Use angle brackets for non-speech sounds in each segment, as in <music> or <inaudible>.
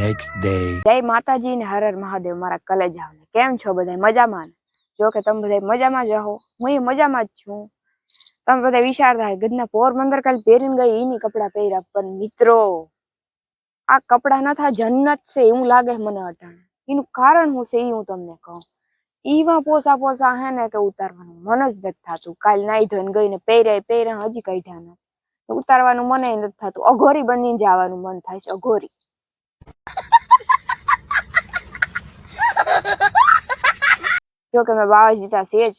next day જય માતાજી ને હર હર મહાદેવ. મારા કલેજાઓને કેમ છો બધા મજામાં? જો કે તમે બધા મજામાં જ રહો. હું મજામાં જ છું. તમે બધા વિચારતા ગદના પોરબંદર કાલ પહેરીને ગઈ એની કપડા પહેર્યા. પણ મિત્રો, આ કપડા ન થા જન્નત છે એવું લાગે મને અટાણે. એનું કારણ શું છે એ હું તમને કહું. એવા પોસા પોસા હે ને કે ઉતારવાનું મન જ નથી થતું. કાલ નાઈ ધોઈને ગઈને પહેર્યા પહેર્યા, હજી કાઢ્યા ન. ઉતારવાનું મને નથી થતું. અઘોરી બનીને જવાનું મન થાય છે, અઘોરી. જો કે મેં બાવા દીધા છે જ.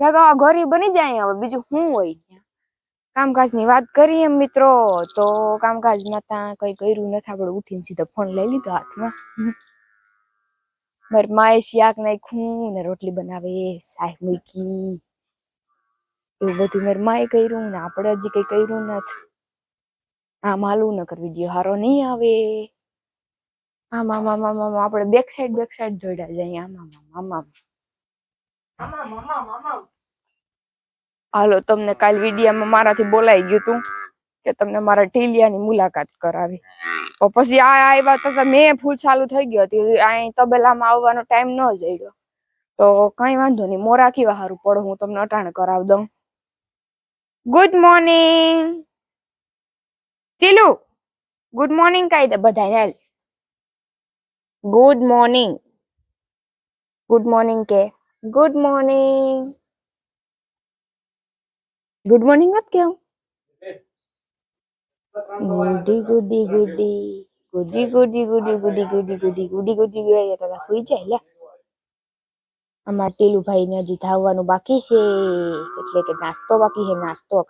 ભેગા ઘરી બની જાય હવે બીજું શું હોય ત્યાં? કામકાજની વાત કરીએ મિત્રો, તો કામકાજમાં ત્યાં કઈ કર્યું નથી આપણે ઉઠીને સીધો ફોન લઈ લીધો હાથમાં. મારી માએ શાક નાખ્યું ને રોટલી બનાવે સાહેબ મૂકી. એવું બધું મારી માએ કર્યું ને આપણે હજી કઈ કર્યું નથી. આ માલું ન કર વીડિયો હારો નહીં આવે. આમ આમ આમ આમ આમ આપણે બેક સાઈડ બેક સાઈડ દોડ્યા જઈએ આમ આમ આમ હાલો તમને કાલ વિડીયામાં મારાથી બોલાઈ ગયું તું કે તમને મારા ટીલિયાની મુલાકાત કરાવી પછી આ આવ્યા તો મેં ફૂલ ચાલુ થઈ ગયો હતી અહીં તબેલામાં આવવાનો ટાઈમ ન જડ્યો તો કઈ વાંધો નહીં મોરા કેવા હારું પડો હું તમને અટાણ કરાવી દઉં good morning Tilu good morning કહી દે બધાને गुड मॉर्निंग गुड मॉर्निंग के गुड मॉर्निंग गुड मॉर्निंग मत क्या गुडी गुडी गुडी गुडी गुडी गुडी गुडी गुडी गुडी गुडी गुडी गुडी दादा हुई जाए ल अमर टीलू भाई बाकी से એટલે કે નાસ્તો બાકી હે નાસ્તો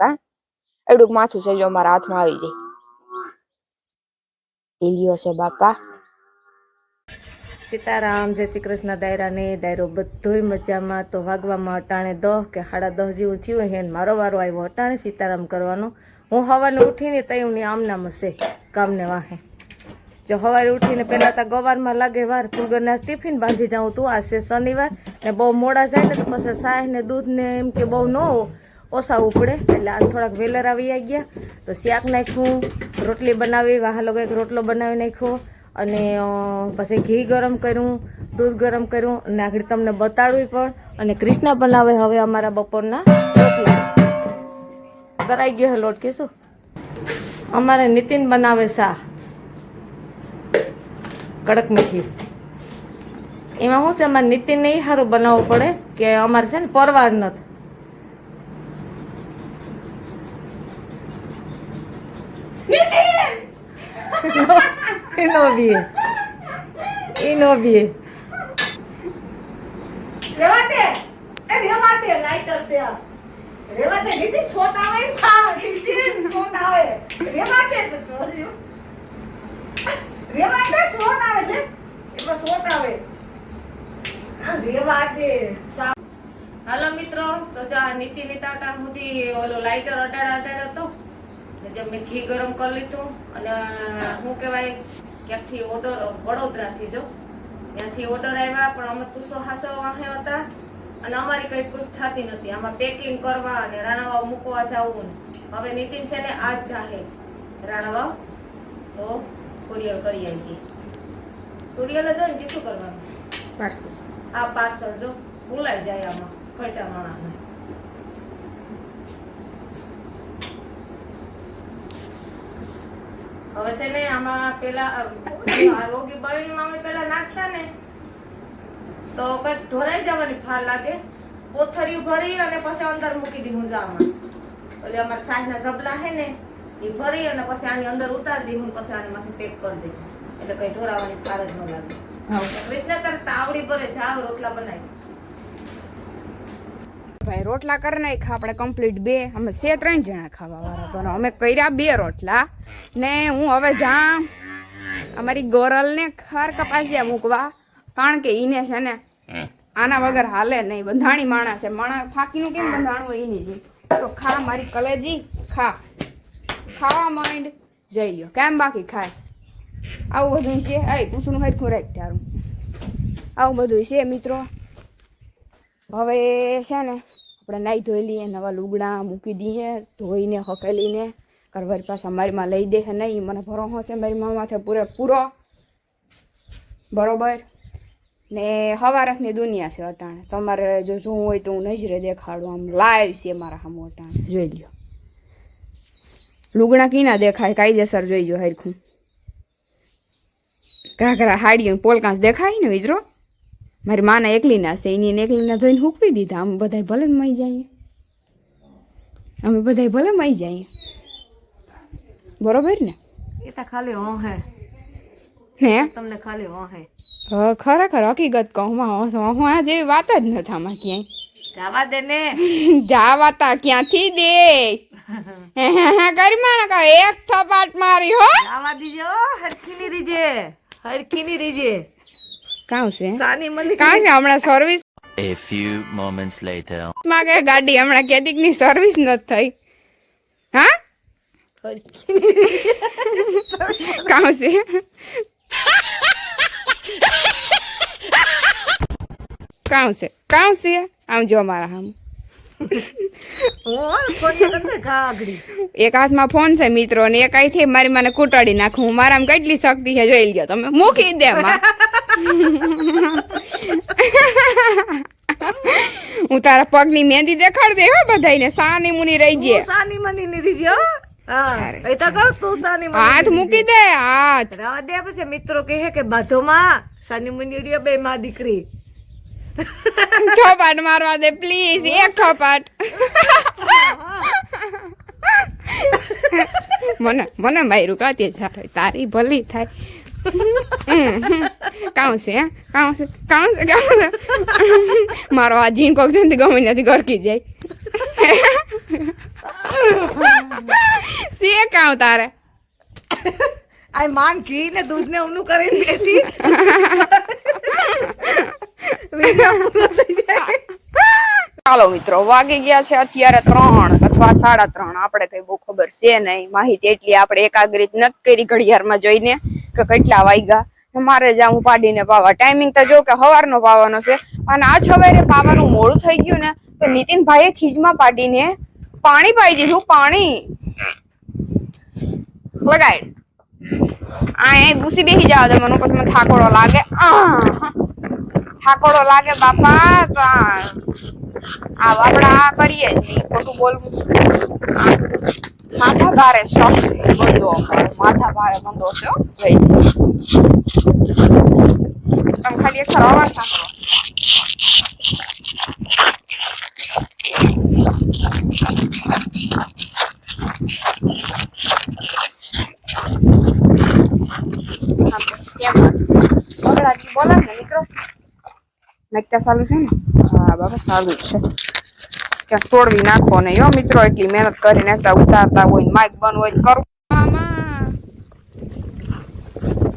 સીતારામ, જય શ્રી કૃષ્ણ દાયરાને દાયરો, બધોય મજામાં. તો વાગવામાં અટાણે દહ કે સાડા દસ જેવું થયું હે ને મારો વારો આવ્યો અટાણે સીતારામ કરવાનો. હું હવાને ઉઠીને તઈ આમનામ હશે, કામને વાહે. જો સવારે ઉઠીને પહેલાં તો ગવારમાં લાગે વાર ફૂલગરના ટિફિન બાંધી જાઉં તું, આ છે શનિવાર. ને બહુ મોડા જાય ને તો પછી સાહ ને દૂધ ને એમ કે બહુ ન ઓછા ઉપડે એટલે આ થોડાક વેલર આવી ગયા. તો શાક નાખ્યું, રોટલી બનાવી વાહ લોકો એક રોટલો બનાવી નાખ્યો. અને પછી ઘી ગરમ કર્યું દૂધ ગરમ કર્યું અને આગળ તમને બતાડવું પણ. અને કૃષ્ણ બનાવે હવે અમારા બપોરના રોટલા. કરાઈ ગયો હે લોટ કે શું અમારે નીતિન બનાવે શાહ કડક મીઠી. એમાં શું છે અમારે નીતિનને એ સારું બનાવવું પડે કે અમારે છે ને પરવાર નથી. એનો <laughs> E novinha. E novinha. Levante! É levante, Naita Céu. Levante, ninguém chotava e pá, ninguém chotava. Levante, Jorge. Levante, chotava, né? એમાં સોટ આવે હાલો મિત્રો તો જો નીતિ નીતા સુધી ઓલો લાઇટર અડાડ અડાડ હતો ને જે મેં ઘી ગરમ કરી લીધું અને શું કહેવાય ક્યાંકથી ઓર્ડર વડોદરાથી જો. ત્યાંથી ઓર્ડર આવ્યા પણ અમે તુસો હાસો વાહે હતા. અને અમારી કંઈ ભૂલ થતી નથી આમાં પેકિંગ કરવા અને રાણાવાવ મૂકવા જવું ને. હવે નીતિન છે ને આજ જાહે. રાણાવાવ તો કુરિયર કરી આવી કુરિયર જો ને શું કરવાનું? પાર્સલ આ પાર્સલ જો ભૂલાઈ જાય આમાં ઘટા માણસને. હવે છે ને આમાં પેલા રોગી બળીમાં અમે પેલા નાખતા ને તો કઈ ઢોરાઈ જવાની ફાર લાગે. કોથળીઓ ભરી અને પછી અંદર મૂકી દીધું જામાં એટલે અમારા સાહેબના ઝબલા હે ને એ ભરી અને પછી આની અંદર ઉતારી દીધું પછી આની માથે પેક કરી દીધું. એટલે કઈ ઢોરાવાની ફાર જ ન લાગે. કૃષ્ણ તાર તાવડી ભરે જાવ રોટલા બનાવી. ભાઈ રોટલા કરી નાખ્યા આપણે કમ્પ્લીટ બે. અમે છે ત્રણ જણા ખાવા વાળા પણ અમે કર્યા બે રોટલા. ને હું હવે જા અમારી ગોરલને ખર કપાસિયા મૂકવા. કારણ કે ઈને છે ને આના વગર હાલે નહીં. બંધાણી માણસ છે. માણસ ફાકીનું કેમ બંધાણું હોય એની જે? તો ખા મારી કલેજી ખા. ખાવા માંડ જઈ લ્યો. કેમ બાકી ખાય? આવું બધું છે. એ પૂછણું હરખું રાખ તારું. આવું બધું છે મિત્રો. હવે છે ને, આપણે નાહી ધોઈ લઈએ, નવા લુગડા મૂકી દઈએ, ધોઈને હકેલીને કરવારી પાસે અમારીમાં લઈ દે નહીં. મને ભરો હશે મારી માં માથે પૂરેપૂરો બરોબર? ને હવારસની દુનિયા છે અટાણે. તમારે જો જોવું હોય તો હું નજરે દેખાડું. આમ લાઈવ છે મારા સામે અટાણે. જોઈ લ્યો. લુગણા કીના દેખાય? કાયદેસર જોઈ લો હરખું. ઘાઘરા હાડી પોલકાંસ દેખાય ને વિચરો મારી માના એકલીના છે એની એકલીના ધોઈને હૂકવી દીધા. અમે બધા ભલે મઈ જઈએ. અમે બધા ભલે મઈ જઈએ. બરોબર ને? એ તો ખાલી હોં હે. હે? તમને ખાલી હોં હે. ખરેખર હકીકત કહું માં હું આ જેવી વાત જ નથી આમાં ક્યાંય. જવા દે ને. <laughs> જાવા તા ક્યાંથી દે? <laughs> હે હે હે કરી મારા કર એક થપાટ મારી હો. જવા દીજો હરખીની રીજે હરખીની રીજે. કાં છે સાની મની કાં છે હમણાં service A few moments later. માં કે ગાડી હમણાં કેદીકની સર્વિસ નથી થઈ. હા? કાં છે કાં છે કાં છે આમ જો મારા આમ એક હાથમાં ફોન છે મિત્રો ને એક અહીંથી મારી મને કૂટાડી નાખું. હું મારામાં કેટલી શક્તિ છે જોઈ લ્યો તમે. મૂકી દે હું તારા પગની મહેંદી દેખાડ દે હો બધાયને સાની મુની રહી ગયે. સાની મુની ની રીજે હો? હા એ તો કહું તું સાની મની હાથ મૂકી દે હાથ. રવા દે પછી મિત્રો કહે કે બાજુમાં સાની મુનિ રે બે માં દીકરી. થોપાટ મારવા દે પ્લીઝ એક થોપાટ મને મને માર્યું કાતી સારું તારી ભલી થાય. છે, હે? છે કામ છે મારો આ જીન કોક છે ને તે ગમે નથી ગરકી જાય. સે કામ તારે? આ માન ઘી ને દૂધ ને ઊનું કરીને બેઠી. ચાલો મિત્રો, વાગી ગયા છે અત્યારે ત્રણ અથવા સાડા ત્રણ. આપણે કઈ બહુ ખબર છે નહીં. માહિતી એટલી આપણે એકાગ્રિત નથી કરી ઘડિયાળમાં જોઈને કે કેટલા વાગ્યા. મારે જાઉં પાડીને પાવા. ટાઈમિંગ તો જો કે સવારનો પાવાનો છે. અને આ સવારે પાવાનું મોડું થઈ ગયું ને, તો નીતિનભાઈએ ખીજમાં પાડીને પાણી પાઈ દીધું, પાણી. લગાડ આ એ ભૂસી બેસી જાવ દે, મને પછી થાકોડો લાગે. આહ! થાકોડો લાગે બાપા, તો આ આપણે આ કરીએ જ નહીં, ખોટું બોલવું માથા ભારે શોખ છે બંધો માથા ભારે બંધો છે ભાઈ. તમે ખાલી એક અવાજ સાંભળો કેમ બગડાથી બોલે ને મિત્રો નાખતા ચાલુ છે ને હા બાબા ચાલુ જ છે ક્યાંક તોડવી નાખો ને યો મિત્રો એટલી મહેનત કરી નાખતા ઉતારતા હોય માઇક બંધ હોય તો કરવું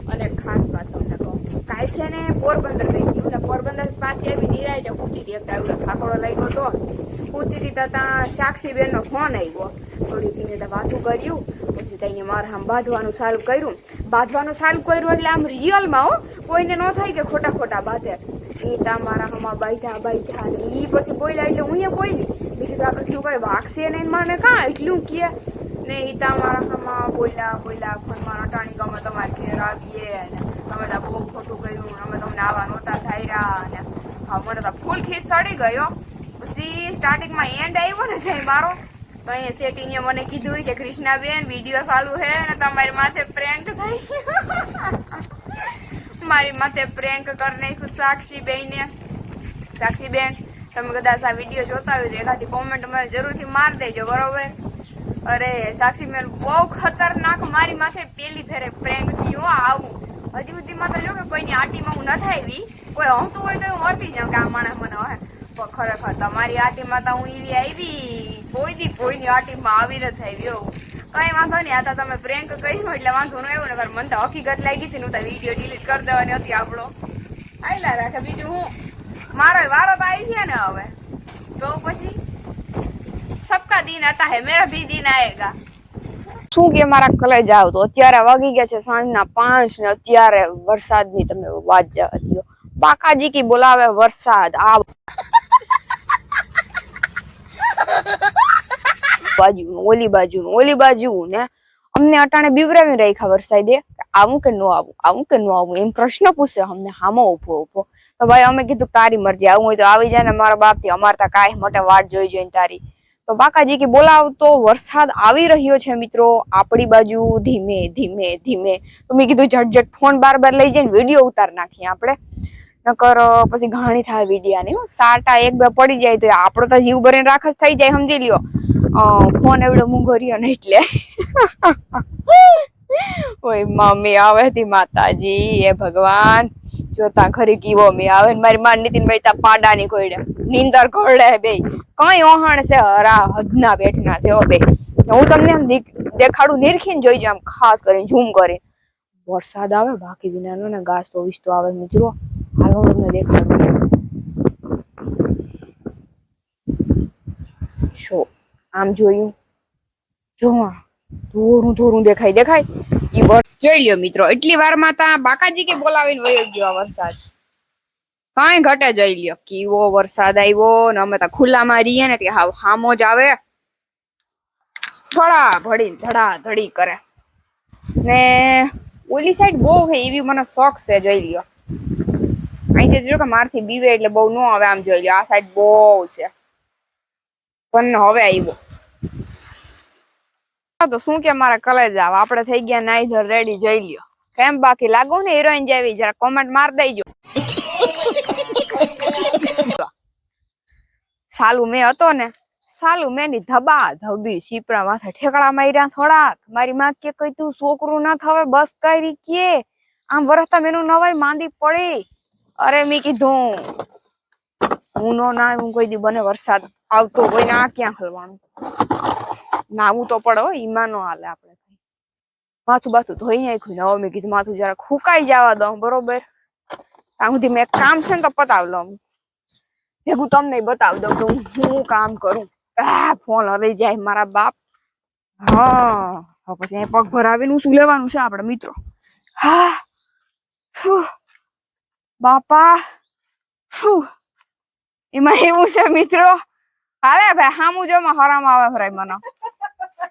અને ખાસ વાત તમને કહું કાલ છે ને પોરબંદર ગઈ હતી ને પોરબંદર પાસે એવી નિરાય છે પૂતી હતી એકતા એવડો થાકોડો લાગ્યો તો પૂતી હતી તો ત્યાં સાક્ષી બેન નો ફોન આવ્યો થોડી ધીમે તો વાતું કર્યું પછી તઈને મારે આમ બાંધવાનું ચાલુ કર્યું બાંધવાનું ચાલુ કર્યું એટલે આમ રિયલમાં હો કોઈને ન થાય કે ખોટા ખોટા બાંધે એ હમા બાઈધા બાઈધા ને ઈ પછી બોલ્યા એટલે હું એ બોલી. મેં કીધું, આ કઈ વાગશે ને મને કાં એટલું કે, ને ઈ તા મારા હમા બોલ્યા બોલ્યા ફોનમાં અટાણી ગમે તમારે ઘેર આવીએ ને તમે તો બહુ ખોટું કર્યું અમે તમને આવા નહોતા થાય ને હા, મને તો ફૂલ ખીસ ચડી ગયો. પછી સ્ટાર્ટિંગમાં એન્ડ આવ્યો ને છે મારો, તો અહીંયા સેટિંગે મને કીધું કે કૃષ્ણાબેન વીડિયો ચાલુ છે ને તમારી માથે પ્રેન્ક થાય. <laughs> મારી માથે પ્રેન્ક કરી નાખ્યું સાક્ષી બેને સાક્ષી બેન તમે કદાચ આ વીડિયો જોતા હોય તો એકાદી કોમેન્ટ મને જરૂરથી માર દેજો, બરોબર? અરે સાક્ષી બેન બહુ ખતરનાક મારી માથે પેલી ફેરે પ્રેન્ક થયું આવું. હજી સુધીમાં તો જો કે કોઈની આટીમાં હું ન આવી. કોઈ હમતું હોય તો હું હરતી જાઉં કે આ માણસ મને હોય. પણ ખરેખર તમારી આટીમાં તો હું એવી આવી. કોઈ દી કોઈની આટીમાં આવી નથી આવી એવું કઈ વાંધો નહીં, આ તો તમે પ્રેન્ક કર્યું, એટલે વાંધો ન આવ્યો ને મને તો હકીકત લાગી છે, હું તો વીડિયો ડિલીટ કરી દેવાની હતી આપણો. આયલા રાખે, બીજું હું? મારો વારો તો આવી ગયા ને હવે. તો પછી? સબકા દિન હતા હે, મેરા ભી દિન આયેગા. શું કે મારા કલે જાવ તો અત્યારે વાગી ગયા છે સાંજના પાંચ ને અત્યારે વરસાદની તમે વાત જવા દો બાકાજી કી બોલાવે વરસાદ, આ બાજુ ઓલી બાજુ ઓલી બાજુ ને અમને અટાણે બીવરાવી રાખ્યા વરસાદે આવું કે ન આવું આવું કે ન આવું, એમ પ્રશ્ન પૂછે અમને, હામો ઊભો ઊભો તો ભાઈ અમે કીધું તારી મરજી, આવું હોય તો આવી જાય ને મારા બાપથી, અમારે ત્યાં કાંઈ મોટા વાટ જોઈ જોઈને તારી. તો બાકાજી કે બોલાવતો, વરસાદ આવી રહ્યો છે મિત્રો, આપણી બાજુ ધીમે ધીમે ધીમે. તો મેં કીધું ઝટઝટ ફોન બાર બાર લઈ જઈને વીડિયો ઉતાર નાખીએ આપણે. નકર પછી ઘણી થાય વિડીયાની, હો. સાટા એક બે પડી જાય તો આપણો તો જીવ ભરીને રાખસ થઈ જાય, સમજી લ્યો. ફોન એવડો મૂંગો રહ્યો ને એટલે. ઓય મમ્મી આવે હતી માતાજી, એ ભગવાન. જોતા ખરી કીવો મી આવે ને મારી માં નીતિનભાઈ તા પાડાની ખોડે નીંદર ખોડે બે. કઈ ઓહાણ છે, હરા હદના બેઠના છે ઓ બે. હું તમને દેખાડું નિરખીને જોઈજો આમ ખાસ કરીને ઝૂમ કરીને. વરસાદ આવે, બાકી વિનાનો ને ઘાસ તો વિસ્તો આવે, મિત્રો. હાલો, તમને દેખાડું જો આમ જોયું. જોવા ધોરું થોડું દેખાય દેખાય. ઈ જોઈ લ્યો મિત્રો, એટલી વારમાં તા બાકાજી કે બોલાવીને વયો ગયો વરસાદ. કઈ ઘટે જોઈ લ્યો, કેવો વરસાદ આવ્યો ને અમે તો ખુલ્લામાં રહીએ ને તે હાવ હામો જ આવે. ધડા ભડી ધડા ધડી કરે. ને ઓલી સાઈડ બહુ છે એવી મને શોખ છે જોઈ લ્યો. અહીંથી જો કે મારથી બીવે એટલે બહુ ન આવે આમ જોઈ લ્યો. આ સાઈડ બહુ છે. પણ હવે આવ્યો. તો શું કે મારા કલેજ આવ? આપણે થઈ ગયા નાઈધર રેડી જઈ લ્યો. કેમ બાકી લાગુ ને હિરોઈન જેવી? જરા કોમેન્ટ માર દેજો. સાલું મેં હતો ને, સાલું મેં ની ધબા ધબી સીપડા માથે ઠેકડા માર્યા થોડાક. મારી માં કે કઈ તું છોકરું ના થવે, બસ કરી કે. આમ વરસતા મેનું નવાઈ માંદી પડી. અરે મેં કીધું, હું નો ના હું કોઈ દી બને વરસાદ આવતો હોય ને આ ક્યાં હલવાનું? નાવું તો પડે ઈમા નો હાલે આપણે માથું બાથું ધોઈ નાખ્યું હવે મેં કીધું માથું જરા ખુકાઈ જવા દઉં, બરોબર? ત્યાં સુધી મેં કામ છે ને તો પતાવ લઉં. ભેગું તમને બતાવી દઉં કે હું શું કામ કરું. આ ફોન હરી જાય મારા બાપ. હા પછી અહીં પગ ભરાવીને શું લેવાનું છે આપણે મિત્રો? હા બાપા. એમાં એવું છે, મિત્રો? હાલે ભાઈ, હામું જો હરામ આવે ભરાય મને.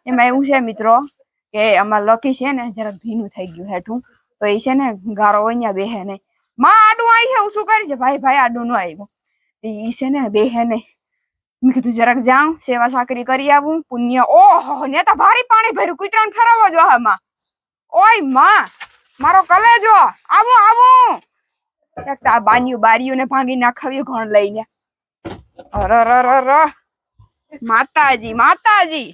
એમાં એવું છે મિત્રો કે આમાં લકી છે ને જરાક ભીનું થઈ ગયું હેઠું, તો એ છે ને ગારો અહીંયા બેહે નહીં. માં આડું આવી છે હું શું કરી છે? ભાઈ ભાઈ, આડું નું આવ્યું એ છે ને બેહે નહીં. મેં કીધું જરાક જાઉં, સેવા સાકરી કરી આવું, પુણ્ય. ઓહો ને તો ભારી પાણી ભર્યું, કૂતરાને ફેરવો જો આમાં. ઓયમાં, મારો કલેજો, આવું આવું. એક તો આ બાનિયું બારીયું ને ભાંગી નાખાવ્યું ઘણ લઈને. અર માતાજી માતાજી.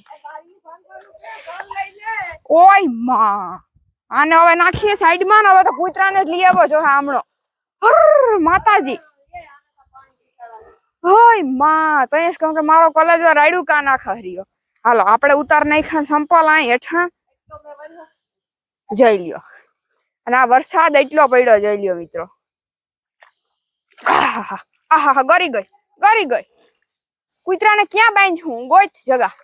ઓયમાં. આને હવે નાખીએ સાઈડમાં ને હવે તો કૂતરાને જ લઈ આવો જો હામણો. માતાજી. ઓયમાં તો એસ કહું કે મારો કોલેજ રાયડું કા નાખા હરિયો. હાલો આપણે ઉતાર નાખ્યા સંપલ આ હેઠા. જોઈ લ્યો. અને આ વરસાદ એટલો પડ્યો જોઈ લ્યો મિત્રો. આહાહા, આહાહા ગરી ગઈ ગરી ગઈ. કૂતરાને ક્યાં બાંધ હું ગોત જગા.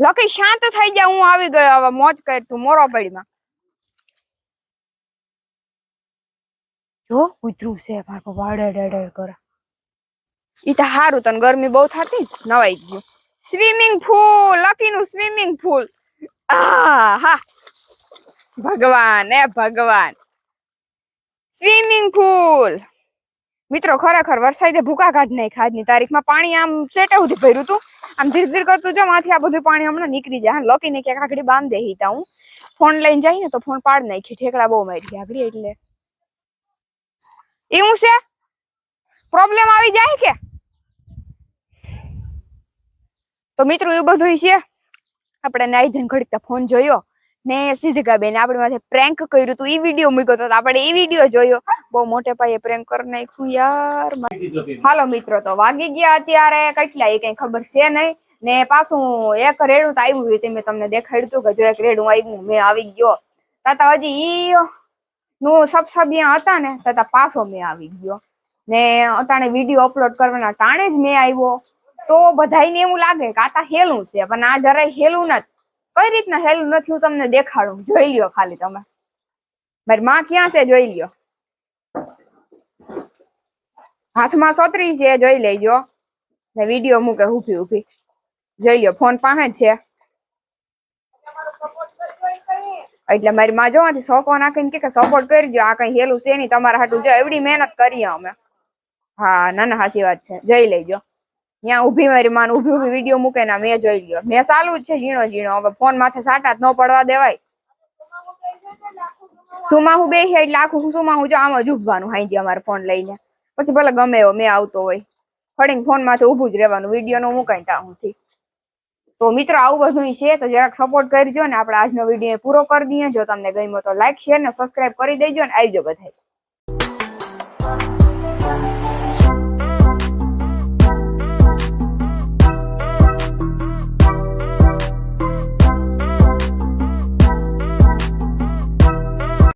લકી શાંત થઈ જા, હું આવી ગયો હવે મોજ કર તું, મોરો પડીમાં જો કૂતરું છે મારા પપ્પા અડે અડે કરે. ઈ તો હારું, તને ગરમી બહુ થતી નવાઈ ગયું. સ્વિમિંગ પૂલ લકી નું સ્વિમિંગ પૂલ. હા. ભગવાન એ ભગવાન. Swimming pool. મિત્રો, ખરેખર વરસાદે ભૂકા કાઢ નાખ આજની તારીખમાં. પાણી આમ સેટે સુધી ભર્યું હતું આમ ધીરે ધીરે કરતું જો, માંથી આ બધું પાણી હમણાં નીકળી જાય. લોકી ને ક્યાંક આગળ બાંધ દે તા હું. ફોન લઈને જાય ને તો ફોન પાડ નાખી, ઠેકડા બહુ મારી આગળ એટલે. એવું છે? પ્રોબ્લેમ આવી જાય કે? તો મિત્રો, એવું બધું છે. આપણે નાઈ ધન ઘડીક ફોન જોયો. ને સિદ્ધિકા બેન આપણી માથે પ્રેન્ક કર્યું તું. એ વીડિયો મૂક્યો તો આપણે એ વીડિયો જોયો. બહુ મોટે પાયે પ્રેન્ક કરી નાખ્યું યાર. હાલો મિત્રો, તો વાગી ગયા અત્યારે. કેટલા એ કઈ ખબર છે નહીં. ને પાછું એક રેડું તો આવ્યું હતું મેં તમને દેખાડ્યું કે જો એક રેડું આવ્યું, મેં આવી ગયો. તાતા હજી ઈ નું સબસબિયા હતા ને, તાતા પાછો મેં આવી ગયો. ને અટાણે વીડિયો અપલોડ કરવાના ટાણે જ મેં આવ્યો. તો બધાને એવું લાગે કે આ તા હેલું છે, પણ આ જરાય હેલું નથી. કઈ રીતના હેલ નથી હું તમને દેખાડું? જોઈ લ્યો ખાલી તમે. મારી માં ક્યાં છે? જોઈ લ્યો. હાથમાં સોતરી છે, જોઈ લેજો. ને વીડિયો મૂકે ઊભી ઊભી. જોઈ લ્યો, ફોન પાસે છે. એટલે મારી માં જોવાથી સોકો નાખીને કે સપોર્ટ કરજો. આ કઈ હેલું છે નહીં. તમારા હાટું જો એવડી મહેનત કરીએ અમે. હા ના ના સાચી વાત છે. જોઈ લેજો. ત્યાં ઊભી મારી માન ઊભી ઊભી વીડિયો મૂકે ને મેં જોઈ લ્યો. મેં સાલું જ છે ઝીણો ઝીણો. હવે ફોન માથે સાટા જ ન પડવા દેવાય. સુમા હું બે એટલે આખું સુમાહુ જો આમ જ ઉભવાનું હાઈજી અમારે ફોન લઈને. પછી ભલે ગમે એવો મેં આવતો હોય. ફળીને ફોન માથે ઊભું જ રહેવાનું. વીડિયો નો મુકાઈ ત્યાંથી તો મિત્રો, આવું બધું છે તો જરાક સપોર્ટ કરજો ને. આપણે આજનો વીડિયો પૂરો કરી દઈએ. જો તમને ગમ્યો તો લાઈક શેર ને સબસ્ક્રાઇબ કરી દેજો ને. આવજો બધાય.